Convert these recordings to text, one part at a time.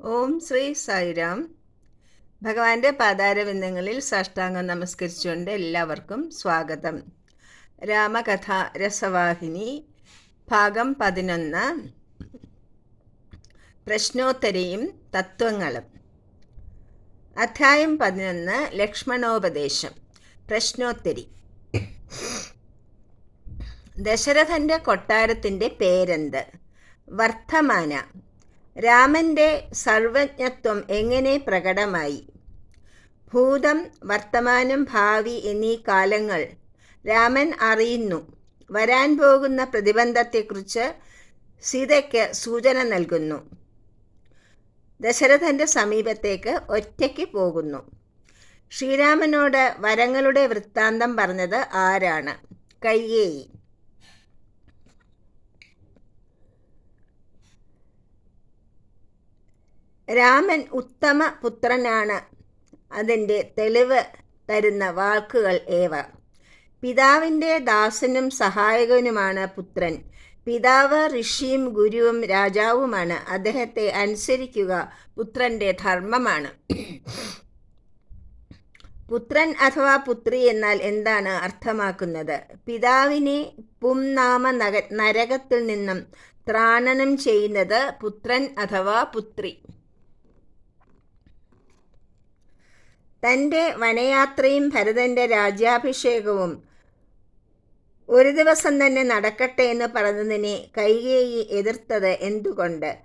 ഓം ശ്രീ സായിരാം ഭഗവാന്റെ പാതാരവിന്ദങ്ങളിൽ സാഷ്ടാംഗം നമസ്കരിച്ചുകൊണ്ട് എല്ലാവർക്കും സ്വാഗതം. രാമകഥ രസവാഹിനി ഭാഗം പതിനൊന്ന്. പ്രശ്നോത്തരയും തത്വങ്ങളും. അധ്യായം പതിനൊന്ന് ലക്ഷ്മണോപദേശം പ്രശ്നോത്തരി. ദശരഥന്റെ കൊട്ടാരത്തിന്റെ പേരെന്ത്? വർത്തമാന രാമന്റെ സർവജ്ഞത്വം എങ്ങനെ പ്രകടമായി? ഭൂതം വർത്തമാനം ഭാവി എന്നീ കാലങ്ങൾ രാമൻ അറിയുന്നു. വരാൻ പോകുന്ന പ്രതിബന്ധത്തെക്കുറിച്ച് സീതയ്ക്ക് സൂചന നൽകുന്നു. ദശരഥന്റെ സമീപത്തേക്ക് ഒറ്റയ്ക്ക് പോകുന്നു. ശ്രീരാമനോട് വരങ്ങളുടെ വൃത്താന്തം പറഞ്ഞത് ആരാണ്? കയ്യേയി രാമൻ ഉത്തമ പുത്രനാണ്. അതിന്റെ തെളിവ് തരുന്ന വാക്കുകൾ ഏവ? പിതാവിന്റെ ദാസനും സഹായകനുമാണ് പുത്രൻ. പിതാവ് ഋഷിയും ഗുരുവും രാജാവുമാണ്. അദ്ദേഹത്തെ അനുസരിക്കുക പുത്രന്റെ ധർമ്മമാണ്. പുത്രൻ അഥവാ പുത്രി എന്നാൽ എന്താണ് അർത്ഥമാക്കുന്നത്? പിതാവിനെ പുംനാമ നരകത്തിൽ നിന്നും ത്രാണനം ചെയ്യുന്നത് പുത്രൻ അഥവാ പുത്രി. തന്റെ വനയാത്രയും ഭരതന്റെ രാജ്യാഭിഷേകവും ഒരു ദിവസം തന്നെ നടക്കട്ടെ എന്ന് പറഞ്ഞതിനെ കൈകേയി എതിർത്തത് എന്തുകൊണ്ട്?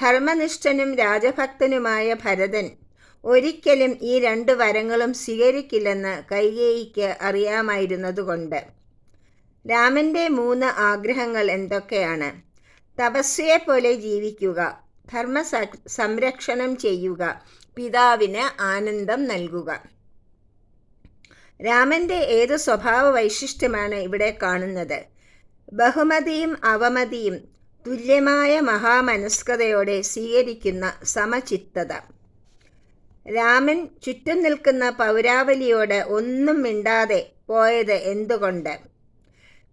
ധർമ്മനിഷ്ഠനും രാജഭക്തനുമായ ഭരതൻ ഒരിക്കലും ഈ രണ്ട് വരങ്ങളും സ്വീകരിക്കില്ലെന്ന് കൈകേയിക്ക് അറിയാമായിരുന്നതുകൊണ്ട്. രാമന്റെ മൂന്ന് ആഗ്രഹങ്ങൾ എന്തൊക്കെയാണ്? തപസ്യയെപ്പോലെ ജീവിക്കുക ധർമ്മ സംരക്ഷണം ചെയ്യുക പിതാവിന് ആനന്ദം നൽകുക. രാമന്റെ ഏത് സ്വഭാവ വൈശിഷ്ട്യമാണ് ഇവിടെ കാണുന്നത്? ബഹുമതിയും അവമതിയും തുല്യമായ മഹാമനസ്കതയോടെ സ്വീകരിക്കുന്ന സമചിത്തത. രാമൻ ചുറ്റും നിൽക്കുന്ന പൗരാവലിയോട് ഒന്നും മിണ്ടാതെ പോയത് എന്തുകൊണ്ട്?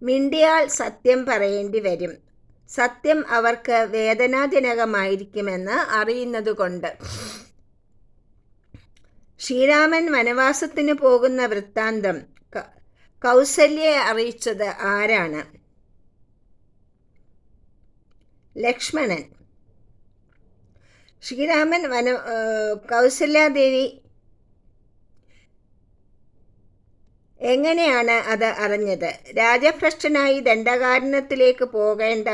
മിണ്ടിയാൽ സത്യം പറയേണ്ടി വരും. സത്യം അവർക്ക് വേദനാജനകമായിരിക്കുമെന്ന് അറിയുന്നതുകൊണ്ട്. ശ്രീരാമൻ വനവാസത്തിന് പോകുന്ന വൃത്താന്തം കൗസല്യെ അറിയിച്ചത് ആരാണ്? ലക്ഷ്മണൻ. ശ്രീരാമൻ വന കൗസല്യാദേവി എങ്ങനെയാണ് അത് അറിഞ്ഞത്? രാജഭ്രഷ്ടനായി ദണ്ഡകാരണത്തിലേക്ക് പോകേണ്ട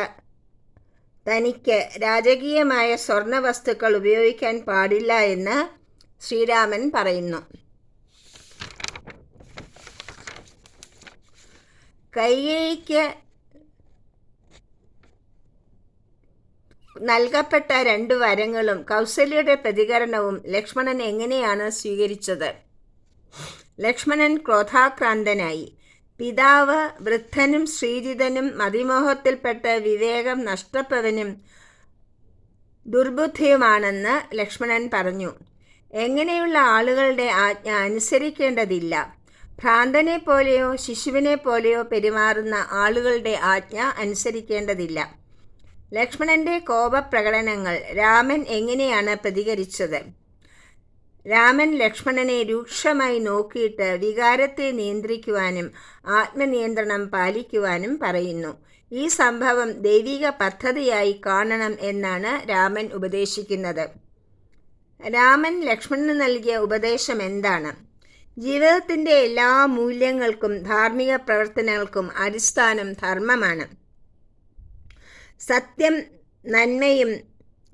തനിക്ക് രാജകീയമായ സ്വർണ വസ്തുക്കൾ ഉപയോഗിക്കാൻ പാടില്ല എന്ന് ശ്രീരാമൻ പറയുന്നു. കൈകേയിക്ക് നൽകപ്പെട്ട രണ്ട് വരങ്ങളും കൗസല്യയുടെ പ്രതികരണവും ലക്ഷ്മണൻ എങ്ങനെയാണ് സ്വീകരിച്ചത്? ലക്ഷ്മണൻ ക്രോധാക്രാന്തനായി. പിതാവ് വൃദ്ധനും ശ്രീജിതനും മതിമോഹത്തിൽപ്പെട്ട വിവേകം നഷ്ടപ്പെട്ടവനും ദുർബുദ്ധിയുമാണെന്ന് ലക്ഷ്മണൻ പറഞ്ഞു. എങ്ങനെയുള്ള ആളുകളുടെ ആജ്ഞ അനുസരിക്കേണ്ടതില്ല. ഭ്രാന്തനെ പോലെയോ ശിശുവിനെ പോലെയോ പെരുമാറുന്ന ആളുകളുടെ ആജ്ഞ അനുസരിക്കേണ്ടതില്ല. ലക്ഷ്മണന്റെ കോപപ്രകടനങ്ങൾ രാമൻ എങ്ങനെയാണ് പ്രതികരിച്ചത്? രാമൻ ലക്ഷ്മണനെ രൂക്ഷമായി നോക്കിയിട്ട് വികാരത്തെ നിയന്ത്രിക്കുവാനും ആത്മനിയന്ത്രണം പാലിക്കുവാനും പറയുന്നു. ഈ സംഭവം ദൈവിക പദ്ധതിയായി കാണണം എന്നാണ് രാമൻ ഉപദേശിക്കുന്നത്. രാമൻ ലക്ഷ്മണന് നൽകിയ ഉപദേശം എന്താണ്? ജീവിതത്തിന്റെ എല്ലാ മൂല്യങ്ങൾക്കും ധാർമ്മിക പ്രവർത്തനങ്ങൾക്കും അടിസ്ഥാനം ധർമ്മമാണ്. സത്യം നന്മയും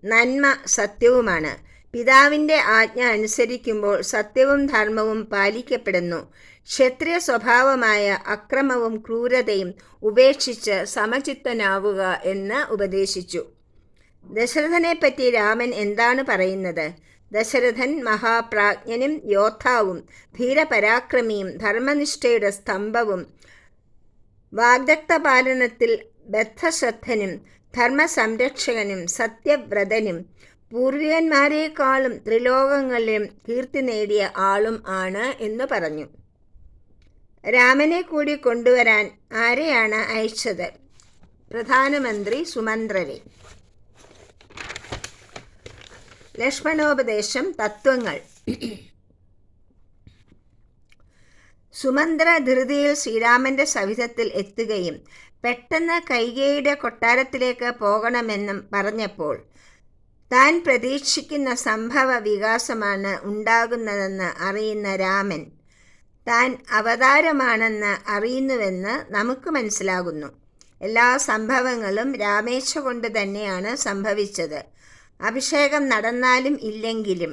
നന്മ സത്യവുമാണ്. പിതാവിന്റെ ആജ്ഞ അനുസരിക്കുമ്പോൾ സത്യവും ധർമ്മവും പാലിക്കപ്പെടുന്നു. ക്ഷത്രിയ സ്വഭാവമായ അക്രമവും ക്രൂരതയും ഉപേക്ഷിച്ച് സമചിത്തനാവുക എന്ന് ഉപദേശിച്ചു. ദശരഥനെപ്പറ്റി രാമൻ എന്താണ് പറയുന്നത്? ദശരഥൻ മഹാപ്രാജ്ഞനും യോദ്ധാവും ധീരപരാക്രമിയും ധർമ്മനിഷ്ഠയുടെ സ്തംഭവും വാഗ്ദക്തപാലനത്തിൽ ബദ്ധശ്രദ്ധനും ധർമ്മസംരക്ഷകനും സത്യവ്രതനും പൂർവികന്മാരെക്കാളും ത്രിലോകങ്ങളിലും കീർത്തി നേടിയ ആളും ആണ് എന്ന് പറഞ്ഞു. രാമനെ കൂടി കൊണ്ടുവരാൻ ആരെയാണ് അയച്ചത്? പ്രധാനമന്ത്രി സുമന്ത്രരെ. ലക്ഷ്മണോപദേശം തത്വങ്ങൾ. സുമന്ത്ര ധൃതിയിൽ ശ്രീരാമന്റെ സവിധത്തിൽ എത്തുകയും പെട്ടെന്ന് കൈകേയുടെ കൊട്ടാരത്തിലേക്ക് പോകണമെന്നും പറഞ്ഞപ്പോൾ താൻ പ്രതീക്ഷിക്കുന്ന സംഭവ വികാസമാണ് ഉണ്ടാകുന്നതെന്ന് അറിയുന്ന രാമൻ താൻ അവതാരമാണെന്ന് അറിയുന്നുവെന്ന് നമുക്ക് മനസ്സിലാകുന്നു. എല്ലാ സംഭവങ്ങളും രാമേശ കൊണ്ട് തന്നെയാണ് സംഭവിച്ചത്. അഭിഷേകം നടന്നാലും ഇല്ലെങ്കിലും.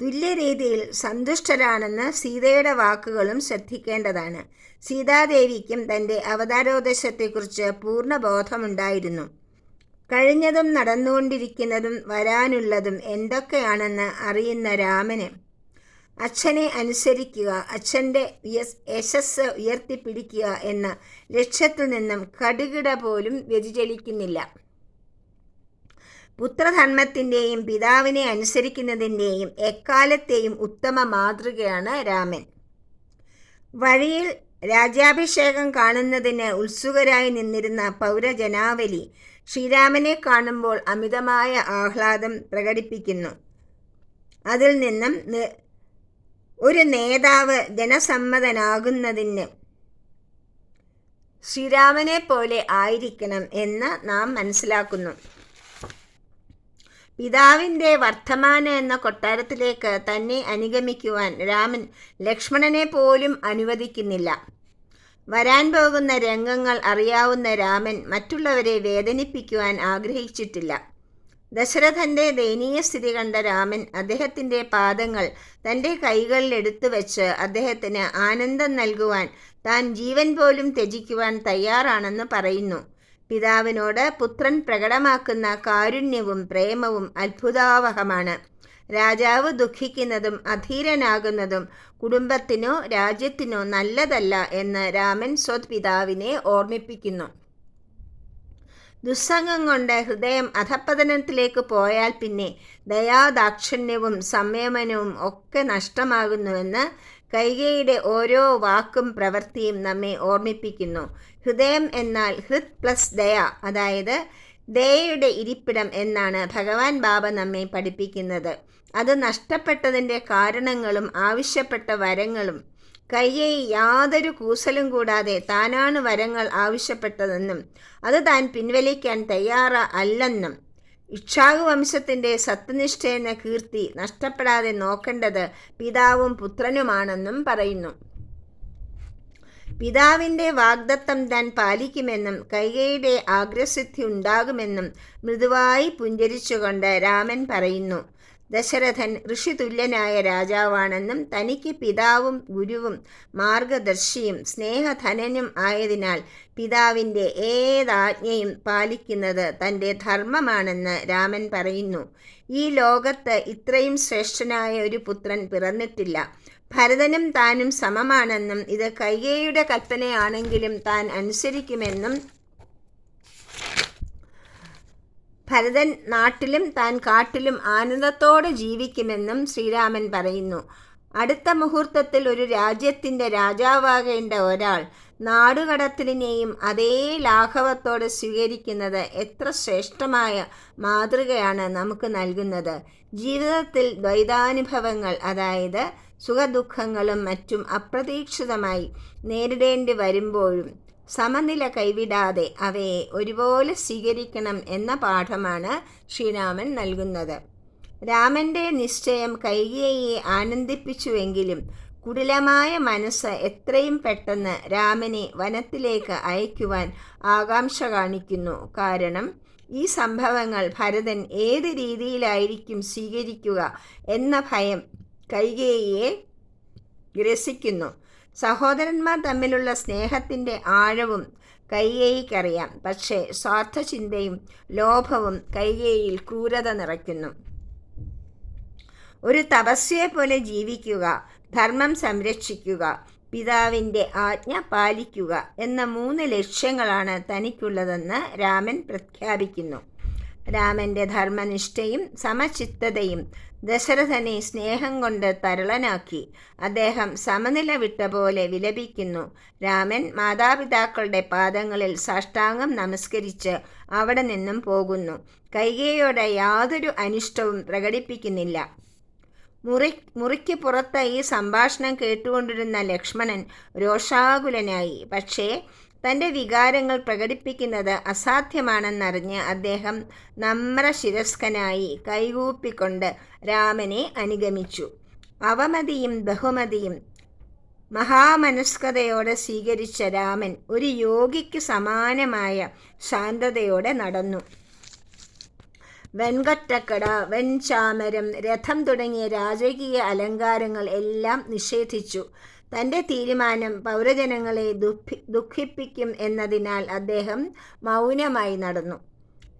തുല്യരീതിയിൽ സന്തുഷ്ടരാണെന്ന് സീതയുടെ വാക്കുകളും ശ്രദ്ധിക്കേണ്ടതാണ്. സീതാദേവിക്കും തന്റെ അവതാരോദ്ദേശത്തെക്കുറിച്ച് പൂർണ ബോധമുണ്ടായിരുന്നു കഴിഞ്ഞതും നടന്നുകൊണ്ടിരിക്കുന്നതും വരാനുള്ളതും എന്തൊക്കെയാണെന്ന് അറിയുന്ന രാമന് അച്ഛനെ അനുസരിക്കുക അച്ഛന്റെ യശസ് ഉയർത്തിപ്പിടിക്കുക എന്ന ലക്ഷ്യത്തിൽ നിന്നും കടുകിട പോലും വ്യതിചലിക്കുന്നില്ല. പുത്രധർമ്മത്തിന്റെയും പിതാവിനെ അനുസരിക്കുന്നതിന്റെയും എക്കാലത്തെയും ഉത്തമ മാതൃകയാണ് രാമൻ. വഴിയിൽ രാജ്യാഭിഷേകം കാണുന്നതിന് ഉത്സുകരായി നിന്നിരുന്ന പൗരജനാവലി ശ്രീരാമനെ കാണുമ്പോൾ അമിതമായ ആഹ്ലാദം പ്രകടിപ്പിക്കുന്നു. അതിൽ നിന്നും ഒരു നേതാവ് ജനസമ്മതനാകുന്നതിന് ശ്രീരാമനെ പോലെ ആയിരിക്കണം എന്ന് നാം മനസ്സിലാക്കുന്നു. പിതാവിന്റെ വർത്തമാന എന്ന കൊട്ടാരത്തിലേക്ക് തന്നെ അനുഗമിക്കുവാൻ രാമൻ ലക്ഷ്മണനെ പോലും അനുവദിക്കുന്നില്ല. വരാൻ പോകുന്ന രംഗങ്ങൾ അറിയാവുന്ന രാമൻ മറ്റുള്ളവരെ വേദനിപ്പിക്കുവാൻ ആഗ്രഹിച്ചിട്ടില്ല. ദശരഥന്റെ ദയനീയ സ്ഥിതി കണ്ട രാമൻ അദ്ദേഹത്തിന്റെ പാദങ്ങൾ തന്റെ കൈകളിൽ എടുത്തു വെച്ച് അദ്ദേഹത്തിന് ആനന്ദം നൽകുവാൻ താൻ ജീവൻ പോലും ത്യജിക്കുവാൻ തയ്യാറാണെന്ന് പറയുന്നു. പിതാവിനോട് പുത്രൻ പ്രകടമാക്കുന്ന കാരുണ്യവും പ്രേമവും അത്ഭുതാവഹമാണ്. രാജാവ് ദുഃഖിക്കുന്നതും അധീരനാകുന്നതും കുടുംബത്തിനോ രാജ്യത്തിനോ നല്ലതല്ല എന്ന് രാമൻ സ്വത് പിതാവിനെ ഓർമ്മിപ്പിക്കുന്നു. ദുസ്സംഗം കൊണ്ട് ഹൃദയം അധപ്പതനത്തിലേക്ക് പോയാൽ പിന്നെ ദയാദാക്ഷിണ്യവും സംയമനവും ഒക്കെ നഷ്ടമാകുന്നുവെന്ന് കൈകയുടെ ഓരോ വാക്കും പ്രവൃത്തിയും നമ്മെ ഓർമ്മിപ്പിക്കുന്നു. ഹൃദയം എന്നാൽ ഹൃത് പ്ലസ് ദയ അതായത് ദയയുടെ ഇരിപ്പിടം എന്നാണ് ഭഗവാൻ ബാബ നമ്മെ പഠിപ്പിക്കുന്നത്. അത് നഷ്ടപ്പെട്ടതിന്റെ കാരണങ്ങളും ആവശ്യപ്പെട്ട വരങ്ങളും. കയ്യെ യാതൊരു കൂസലും കൂടാതെ താനാണ് വരങ്ങൾ ആവശ്യപ്പെട്ടതെന്നും അത് താൻ പിൻവലിക്കാൻ തയ്യാറ അല്ലെന്നും ഇക്ഷാകു വംശത്തിന്റെ സത്യനിഷ്ഠ എന്ന കീർത്തി നഷ്ടപ്പെടാതെ നോക്കേണ്ടത് പിതാവും പുത്രനുമാണെന്നും പറയുന്നു. പിതാവിന്റെ വാഗ്ദത്തം താൻ പാലിക്കുമെന്നും കൈകയുടെ ആഗ്രസിദ്ധി ഉണ്ടാകുമെന്നും മൃദുവായി പുഞ്ചരിച്ചുകൊണ്ട് രാമൻ പറയുന്നു. ദശരഥൻ ഋഷിതുല്യനായ രാജാവാണെന്നും തനിക്ക് പിതാവും ഗുരുവും മാർഗദർശിയും സ്നേഹധനനും ആയതിനാൽ പിതാവിന്റെ ഏതാജ്ഞയും പാലിക്കുന്നത് തന്റെ ധർമ്മമാണെന്ന് രാമൻ പറയുന്നു. ഈ ലോകത്ത് ഇത്രയും ശ്രേഷ്ഠനായ ഒരു പുത്രൻ പിറന്നിട്ടില്ല. ഭരതനും താനും സമമാണെന്നും ഇത് കൈകേയുടെ കൽപ്പനയാണെങ്കിലും താൻ അനുസരിക്കുമെന്നും ഭരതൻ നാട്ടിലും താൻ കാട്ടിലും ആനന്ദത്തോടെ ജീവിക്കുമെന്നും ശ്രീരാമൻ പറയുന്നു. അടുത്ത മുഹൂർത്തത്തിൽ ഒരു രാജ്യത്തിന്റെ രാജാവാകേണ്ട ഒരാൾ നാടുകടത്തലിനെയും അതേ ലാഘവത്തോടെ സ്വീകരിക്കുന്നത് എത്ര ശ്രേഷ്ഠമായ മാതൃകയാണ് നമുക്ക് നൽകുന്നത്. ജീവിതത്തിൽ ദ്വൈതാനുഭവങ്ങൾ അതായത് സുഖദുഃഖങ്ങളും മറ്റും അപ്രതീക്ഷിതമായി നേരിടേണ്ടി വരുമ്പോഴും സമനില കൈവിടാതെ അവയെ ഒരുപോലെ സ്വീകരിക്കണം എന്ന പാഠമാണ് ശ്രീരാമൻ നൽകുന്നത്. രാമന്റെ നിശ്ചയം കൈകേയെ ആനന്ദിപ്പിച്ചുവെങ്കിലും കുടിലമായ മനസ്സ് എത്രയും പെട്ടെന്ന് രാമനെ വനത്തിലേക്ക് അയക്കുവാൻ ആകാംക്ഷ കാണിക്കുന്നു. കാരണം ഈ സംഭവങ്ങൾ ഭരതൻ ഏത് രീതിയിലായിരിക്കും സ്വീകരിക്കുക എന്ന ഭയം കൈകേയിയെ ഗ്രസിക്കുന്നു. സഹോദരന്മാർ തമ്മിലുള്ള സ്നേഹത്തിന്റെ ആഴവും കൈകേയിക്കറിയാം പക്ഷേ സ്വാർത്ഥചിന്തയും ലോഭവും കൈകേയിൽ ക്രൂരത നിറയ്ക്കുന്നു. ഒരു തപസ്യയെ പോലെ ജീവിക്കുക ധർമ്മം സംരക്ഷിക്കുക പിതാവിന്റെ ആജ്ഞ പാലിക്കുക എന്ന മൂന്ന് ലക്ഷ്യങ്ങളാണ് തനിക്കുള്ളതെന്ന് രാമൻ പ്രഖ്യാപിക്കുന്നു. രാമന്റെ ധർമ്മനിഷ്ഠയും സമചിത്തതയും ദശരഥനെ സ്നേഹം കൊണ്ട് തരളനാക്കി. അദ്ദേഹം സമനില വിട്ട പോലെ വിലപിക്കുന്നു. രാമൻ മാതാപിതാക്കളുടെ പാദങ്ങളിൽ സാഷ്ടാംഗം നമസ്കരിച്ച് അവിടെ നിന്നും പോകുന്നു. കൈകയോടെ യാതൊരു അനിഷ്ടവും പ്രകടിപ്പിക്കുന്നില്ല. മുറി മുറിക്ക് പുറത്ത് ഈ സംഭാഷണം കേട്ടുകൊണ്ടിരുന്ന ലക്ഷ്മണൻ രോഷാകുലനായി. പക്ഷേ തന്റെ വികാരങ്ങൾ പ്രകടിപ്പിക്കുന്നത് അസാധ്യമാണെന്നറിഞ്ഞ് അദ്ദേഹം നമ്രശിരസ്കനായി കൈകൂപ്പിക്കൊണ്ട് രാമനെ അനുഗമിച്ചു. അവമതിയും ബഹുമതിയും മഹാമനസ്കതയോടെ സ്വീകരിച്ച രാമൻ ഒരു യോഗിക്ക് സമാനമായ ശാന്തതയോടെ നടന്നു. വെൺകട്ടക്കട വെൺചാമരം രഥം തുടങ്ങിയ രാജകീയ അലങ്കാരങ്ങൾ എല്ലാം നിഷേധിച്ചു. തന്റെ തീരുമാനം പൗരജനങ്ങളെ ദുഃഖി ദുഃഖിപ്പിക്കും എന്നതിനാൽ അദ്ദേഹം മൗനമായി നടന്നു.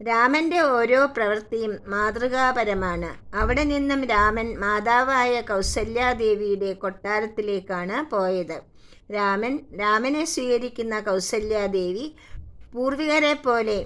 രാമന്റെ ഓരോ പ്രവൃത്തിയും മാതൃകാപരമാണ്. അവിടെ നിന്നും രാമൻ മാതാവായ കൗസല്യാദേവിയുടെ കൊട്ടാരത്തിലേക്കാണ് പോയത്. രാമൻ രാമനെ സ്വീകരിക്കുന്ന കൗസല്യാദേവി പൂർവികരെ പോലെ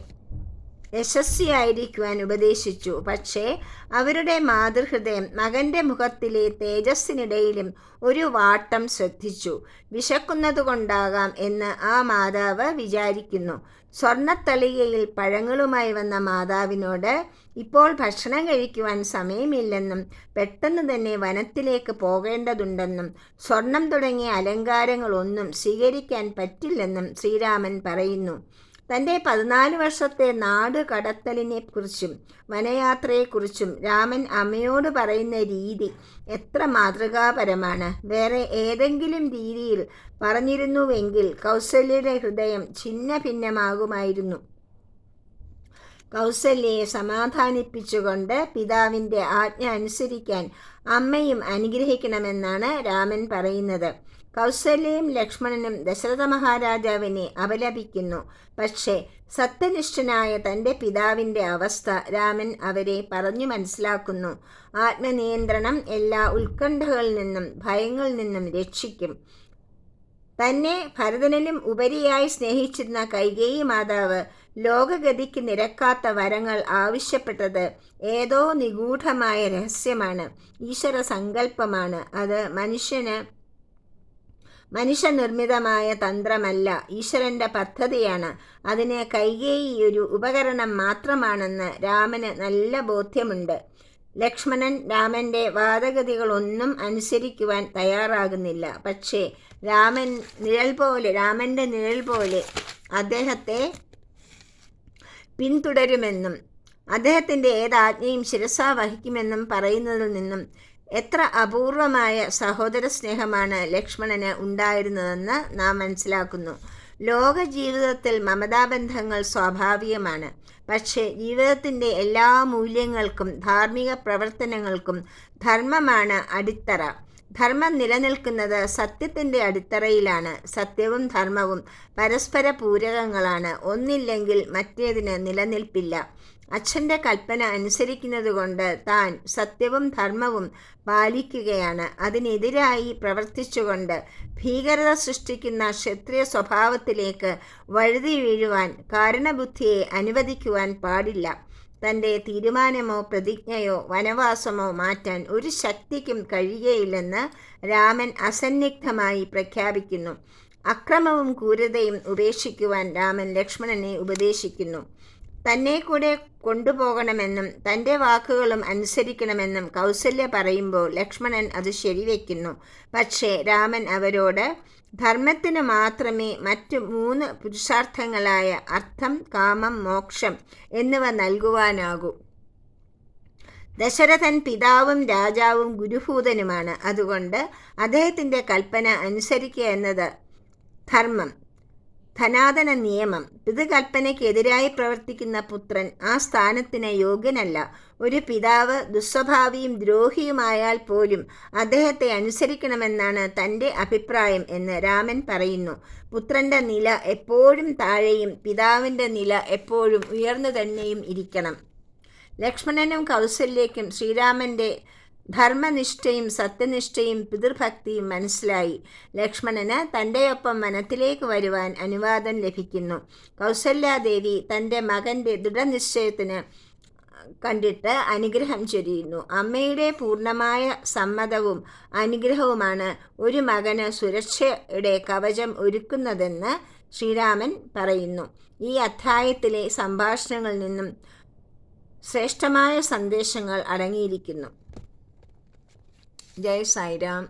യശസ്വിയായിരിക്കുവാൻ ഉപദേശിച്ചു. പക്ഷേ അവരുടെ മാതൃഹൃദയം മകന്റെ മുഖത്തിലെ തേജസ്സിനിടയിലും ഒരു വാട്ടം ശ്രദ്ധിച്ചു. വിശക്കുന്നതുകൊണ്ടാകാം എന്ന് ആ മാതാവ് വിചാരിക്കുന്നു. സ്വർണത്തളികയിൽ പഴങ്ങളുമായി വന്ന മാതാവിനോട് ഇപ്പോൾ ഭക്ഷണം കഴിക്കുവാൻ സമയമില്ലെന്നും പെട്ടെന്ന് തന്നെ വനത്തിലേക്ക് പോകേണ്ടതുണ്ടെന്നും സ്വർണം തുടങ്ങിയ അലങ്കാരങ്ങളൊന്നും സ്വീകരിക്കാൻ പറ്റില്ലെന്നും ശ്രീരാമൻ പറയുന്നു. തന്റെ പതിനാല് വർഷത്തെ നാട് കടത്തലിനെക്കുറിച്ചും വനയാത്രയെക്കുറിച്ചും രാമൻ അമ്മയോട് പറയുന്ന രീതി എത്ര മാതൃകാപരമാണ്. വേറെ ഏതെങ്കിലും രീതിയിൽ പറഞ്ഞിരുന്നുവെങ്കിൽ കൗസല്യയുടെ ഹൃദയം ഛിന്ന ഭിന്നമാകുമായിരുന്നു കൗസല്യയെ സമാധാനിപ്പിച്ചുകൊണ്ട് പിതാവിന്റെ ആജ്ഞ അനുസരിക്കാൻ അമ്മയും അനുഗ്രഹിക്കണമെന്നാണ് രാമൻ പറയുന്നത്. കൗസല്യയും ലക്ഷ്മണനും ദശരഥ മഹാരാജാവിനെ അപലപിക്കുന്നു. പക്ഷേ സത്യനിഷ്ഠനായ തന്റെ പിതാവിന്റെ അവസ്ഥ രാമൻ അവരെ പറഞ്ഞു മനസ്സിലാക്കുന്നു. ആത്മനിയന്ത്രണം എല്ലാ ഉത്കണ്ഠകളിൽ നിന്നും ഭയങ്ങളിൽ നിന്നും രക്ഷിക്കും. തന്നെ ഭരതനിലും ഉപരിയായി സ്നേഹിച്ചിരുന്ന കൈകേയി മാതാവ് ലോകഗതിക്ക് നിരക്കാത്ത വരങ്ങൾ ആവശ്യപ്പെട്ടത് ഏതോ നിഗൂഢമായ രഹസ്യമാണ് ഈശ്വര സങ്കല്പമാണ് അത് മനുഷ്യന് മനുഷ്യനിർമ്മിതമായ തന്ത്രമല്ല. ഈശ്വരന്റെ പദ്ധതിയാണ്. അതിന് കൈകേയി ഒരു ഉപകരണം മാത്രമാണെന്ന് രാമന് നല്ല ബോധ്യമുണ്ട്. ലക്ഷ്മണൻ രാമന്റെ വാദഗതികളൊന്നും അനുസരിക്കുവാൻ തയ്യാറാകുന്നില്ല. പക്ഷേ രാമൻ നിഴൽ പോലെ രാമന്റെ നിഴൽ പോലെ അദ്ദേഹത്തെ പിന്തുടരുമെന്നും അദ്ദേഹത്തിന്റെ ഏതാജ്ഞയും ശിരസ വഹിക്കുമെന്നും പറയുന്നതിൽ നിന്നും എത്ര അപൂർവമായ സഹോദര സ്നേഹമാണ് ലക്ഷ്മണന് ഉണ്ടായിരുന്നതെന്ന് നാം മനസ്സിലാക്കുന്നു. ലോക ജീവിതത്തിൽ മമതാബന്ധങ്ങൾ സ്വാഭാവികമാണ്. പക്ഷേ ജീവിതത്തിന്റെ എല്ലാ മൂല്യങ്ങൾക്കും ധാർമ്മിക പ്രവർത്തനങ്ങൾക്കും ധർമ്മമാണ് അടിത്തറ. ധർമ്മം നിലനിൽക്കുന്നത് സത്യത്തിന്റെ അടിത്തറയിലാണ്. സത്യവും ധർമ്മവും പരസ്പര പൂരകങ്ങളാണ്. ഒന്നില്ലെങ്കിൽ മറ്റേതിന് നിലനിൽപ്പില്ല. അച്ഛന്റെ കൽപ്പന അനുസരിക്കുന്നതുകൊണ്ട് താൻ സത്യവും ധർമ്മവും പാലിക്കുകയാണ്. അതിനെതിരായി പ്രവർത്തിച്ചുകൊണ്ട് ഭീകരത സൃഷ്ടിക്കുന്ന ക്ഷത്രിയ സ്വഭാവത്തിലേക്ക് വഴുതി വീഴുവാൻ കാരണബുദ്ധിയെ അനുവദിക്കുവാൻ പാടില്ല. തന്റെ തീരുമാനമോ പ്രതിജ്ഞയോ വനവാസമോ മാറ്റാൻ ഒരു ശക്തിക്കും കഴിയുകയില്ലെന്ന് രാമൻ അസന്നിഗ്ധമായി പ്രഖ്യാപിക്കുന്നു. അക്രമവും ക്രൂരതയും ഉപേക്ഷിക്കുവാൻ രാമൻ ലക്ഷ്മണനെ ഉപദേശിക്കുന്നു. തന്നെ കൂടെ കൊണ്ടുപോകണമെന്നും തന്റെ വാക്കുകളും അനുസരിക്കണമെന്നും കൗസല്യ പറയുമ്പോൾ ലക്ഷ്മണൻ അത് ശരിവെക്കുന്നു. പക്ഷേ രാമൻ അവരോട് ധർമ്മത്തിന് മാത്രമേ മറ്റ് മൂന്ന് പുരുഷാർത്ഥങ്ങളായ അർത്ഥം കാമം മോക്ഷം എന്നിവ നൽകുവാനാകൂ. ദശരഥൻ പിതാവും രാജാവും ഗുരുഭൂതനുമാണ്. അതുകൊണ്ട് അദ്ദേഹത്തിന്റെ കൽപ്പന അനുസരിക്കുക എന്നത് ധർമ്മം. ധനാതന നിയമം. പിതൃകൽപ്പനയ്ക്കെതിരായി പ്രവർത്തിക്കുന്ന പുത്രൻ ആ സ്ഥാനത്തിന് യോഗ്യനല്ല. ഒരു പിതാവ് ദുസ്വഭാവിയും ദ്രോഹിയുമായാൽ പോലും അദ്ദേഹത്തെ അനുസരിക്കണമെന്നാണ് തന്റെ അഭിപ്രായം എന്ന് രാമൻ പറയുന്നു. പുത്രന്റെ നില എപ്പോഴും താഴെയും പിതാവിന്റെ നില എപ്പോഴും ഉയർന്നു തന്നെയും ഇരിക്കണം. ലക്ഷ്മണനും കൗസല്യയ്ക്കും ശ്രീരാമന്റെ ധർമ്മനിഷ്ഠയും സത്യനിഷ്ഠയും പിതൃഭക്തിയും മനസ്സിലായി. ലക്ഷ്മണന് തന്റെയൊപ്പം വനത്തിലേക്ക് വരുവാൻ അനുവാദം ലഭിക്കുന്നു. കൗസല്യാദേവി തന്റെ മകന്റെ ദൃഢനിശ്ചയത്തിന് കണ്ടിട്ട് അനുഗ്രഹം ചൊരിയുന്നു. അമ്മയുടെ പൂർണമായ സമ്മതവും അനുഗ്രഹവുമാണ് ഒരു മകന് സുരക്ഷയുടെ കവചം ഒരുക്കുന്നതെന്ന് ശ്രീരാമൻ പറയുന്നു. ഈ അധ്യായത്തിലെ സംഭാഷണങ്ങളിൽ നിന്നും ശ്രേഷ്ഠമായ സന്ദേശങ്ങൾ അടങ്ങിയിരിക്കുന്നു. ജയ് സായിരാം